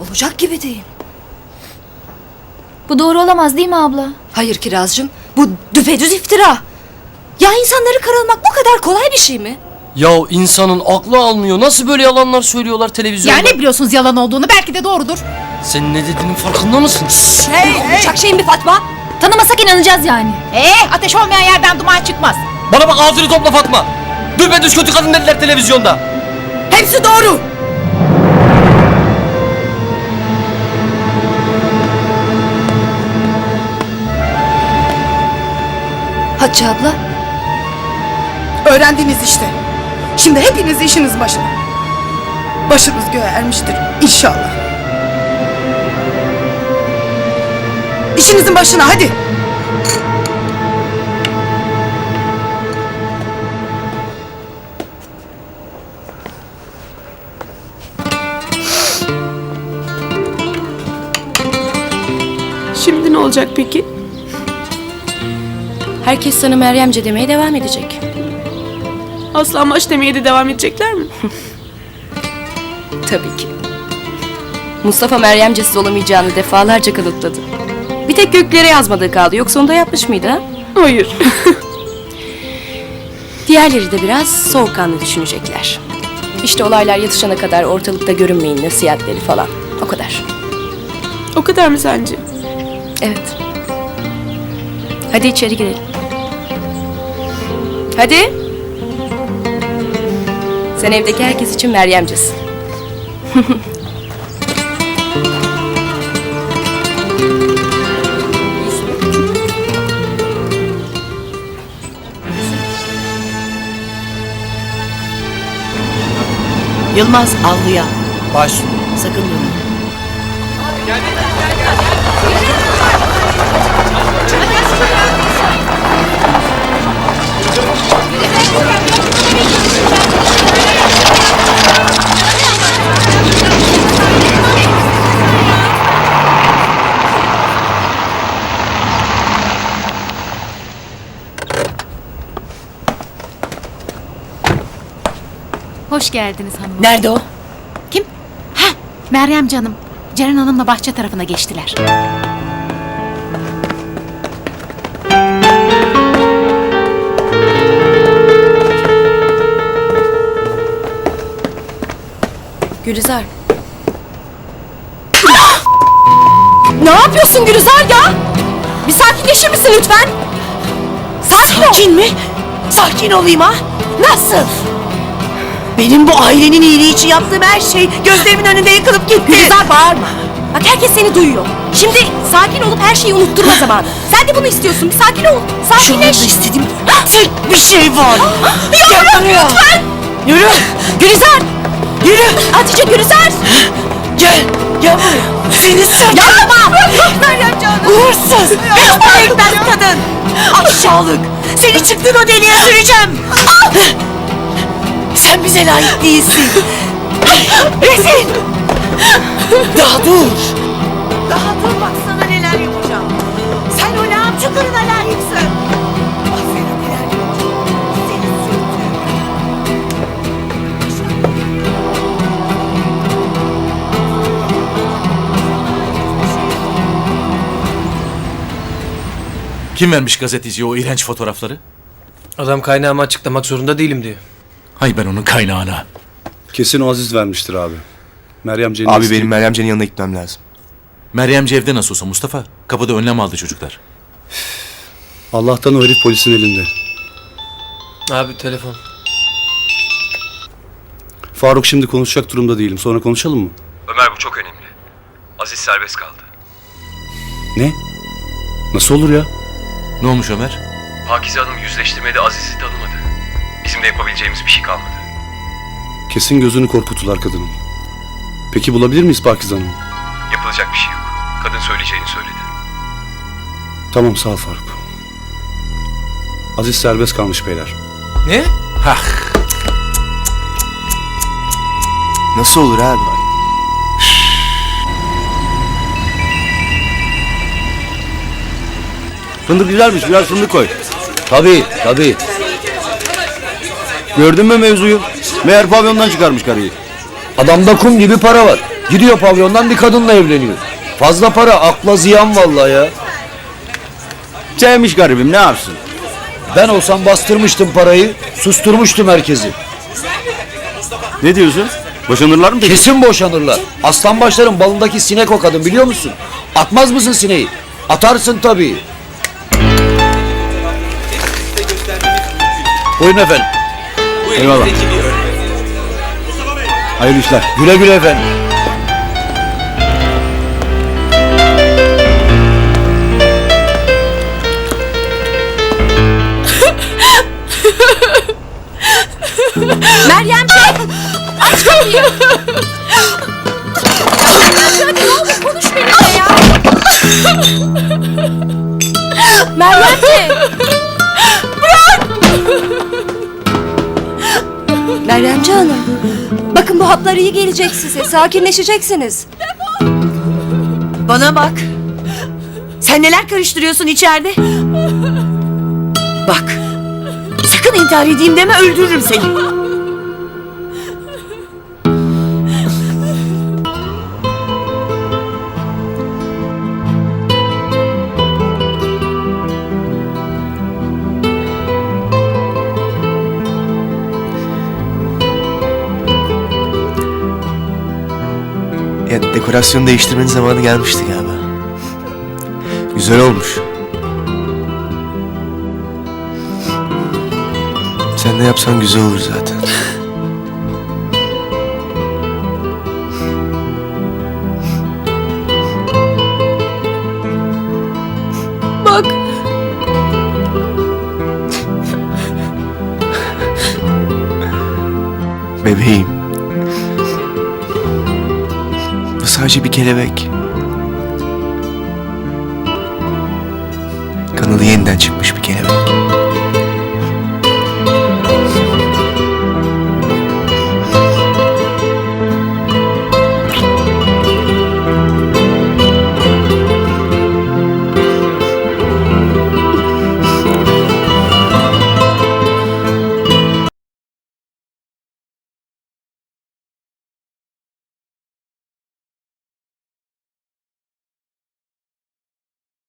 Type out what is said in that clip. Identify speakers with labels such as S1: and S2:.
S1: Olacak gibi değil.
S2: Bu doğru olamaz değil mi abla?
S1: Hayır Kirazcığım. Bu düpedüz iftira. Ya insanları kırılmak bu kadar kolay bir şey mi?
S3: Ya insanın aklı almıyor. Nasıl böyle yalanlar söylüyorlar televizyonda?
S4: Ya ne biliyorsunuz yalan olduğunu belki de doğrudur.
S3: Sen ne dediğinin farkında mısın?
S1: Hey, Olacak şey mi Fatma?
S2: Tanımasak inanacağız yani.
S4: Ee, ateş olmayan yerden duman çıkmaz.
S3: Bana bak ağzını topla Fatma. Düpedüz kötü kadın dediler televizyonda.
S1: Hepsi doğru. Hatice abla.
S5: Öğrendiniz işte. Şimdi hepiniz işiniz başına. Başınız göğe ermiştir inşallah. İşinizin başına hadi.
S6: Şimdi ne olacak peki?
S7: Herkes sana Meryemce demeye devam edecek.
S6: Aslan baş demeye de devam edecekler mi?
S7: Tabii ki. Mustafa Meryemcesiz olamayacağını defalarca kanıtladı. Bir tek göklere yazmadığı kaldı. Yoksa onu da yapmış mıydı ha?
S6: Hayır.
S7: Diğerleri de biraz soğukkanlı düşünecekler. İşte olaylar yatışana kadar ortalıkta görünmeyin nasihatleri falan. O kadar.
S6: o kadar mı sence?
S7: Evet. Hadi içeri girelim. Hadi. Sen evdeki herkes için Meryemcesin.
S8: Yılmaz avluya.
S3: Baş.
S8: Sakın durma.
S4: Hoş geldiniz hanım.
S8: Nerede o?
S4: Kim? Ha, Meryem canım. Ceren Hanım'la bahçe tarafına geçtiler.
S7: Gülizar.
S1: Ne yapıyorsun Gülizar ya? Bir sakinleşir misin lütfen? Sakin, ol.
S8: Sakin mi? Sakin olayım ha? Nasıl? Benim bu ailenin iyiliği için yaptığım her şey gözlerimin önünde yıkılıp gitti.
S1: Gülizar bağırma. Bak herkes seni duyuyor. Şimdi sakin olup her şeyi unutturma zamanı. Sen de bunu istiyorsun. Bir sakin ol.
S8: Şu anda
S1: Sakinleş.
S8: istediğim tek bir şey var. Gel buraya.
S1: lütfen.
S8: Yürü.
S1: Gülizar.
S8: Yürü.
S1: Hatice Gülizar.
S8: Gel. Gel buraya. Seni sakın.
S1: Yapma. Meryem canım.
S8: Uğursuz. Hiç kadın. Aşağılık. Seni çıktın o deliğe süreceğim. Sen bize layık değilsin. Rezil. Daha dur. Daha dur bak sana neler yapacağım. Sen o lağım çukuruna layıksın. Bak sana neler yapacağım. Seni sürtüm.
S9: Kim vermiş gazeteciye o iğrenç fotoğrafları?
S3: Adam kaynağımı açıklamak zorunda değilim diyor.
S9: Hay ben onun kaynağına.
S10: Kesin o Aziz vermiştir abi. Meryem Cengiz.
S11: Abi benim Meryemce'nin yanına gitmem lazım.
S9: Meryem evde nasıl olsa Mustafa. Kapıda önlem aldı çocuklar.
S10: Allah'tan o herif polisin elinde.
S3: Abi telefon.
S10: Faruk şimdi konuşacak durumda değilim. Sonra konuşalım mı?
S11: Ömer bu çok önemli. Aziz serbest kaldı.
S10: Ne? Nasıl olur ya?
S9: Ne olmuş Ömer?
S11: Pakize Hanım yüzleştirmede Aziz'i tanımadı. Bizim de yapabileceğimiz bir şey kalmadı.
S10: Kesin gözünü korkuttular kadının. Peki bulabilir miyiz Pakize Hanım'ı?
S11: Yapılacak bir şey yok. Kadın söyleyeceğini söyledi.
S10: Tamam sağ ol Faruk. Aziz serbest kalmış beyler.
S3: Ne?
S9: Hah.
S11: Nasıl olur abi?
S10: Fındık güzelmiş. Biraz fındık koy. Tabii tabii. Gördün mü mevzuyu? Meğer pavyondan çıkarmış karıyı. Adamda kum gibi para var.
S3: Gidiyor pavyondan bir kadınla evleniyor. Fazla para akla ziyan vallahi ya.
S12: Sevmiş garibim ne yapsın?
S3: Ben olsam bastırmıştım parayı, susturmuştum herkesi.
S12: Ne diyorsun? Boşanırlar mı peki?
S3: Kesin boşanırlar. Aslan başların balındaki sinek o kadın biliyor musun? Atmaz mısın sineği? Atarsın tabii. Buyurun efendim.
S12: Eyvallah. Hayırlı işler.
S3: Güle güle efendim.
S7: Meryemciğim! Aç kapıyı! Hadi ne olur konuş benimle ya! Meryemciğim!
S13: Meryemci Hanım. Bakın bu haplar iyi gelecek size. Sakinleşeceksiniz.
S8: Bana bak. Sen neler karıştırıyorsun içeride? Bak. Sakın intihar edeyim deme öldürürüm seni.
S14: Ya dekorasyonu değiştirmenin zamanı gelmişti galiba. Güzel olmuş. Sen ne yapsan güzel olur zaten.
S13: Bak.
S14: Bebeğim. Sadece bir kelebek. Kanalı yeniden çıkmış bir kelebek.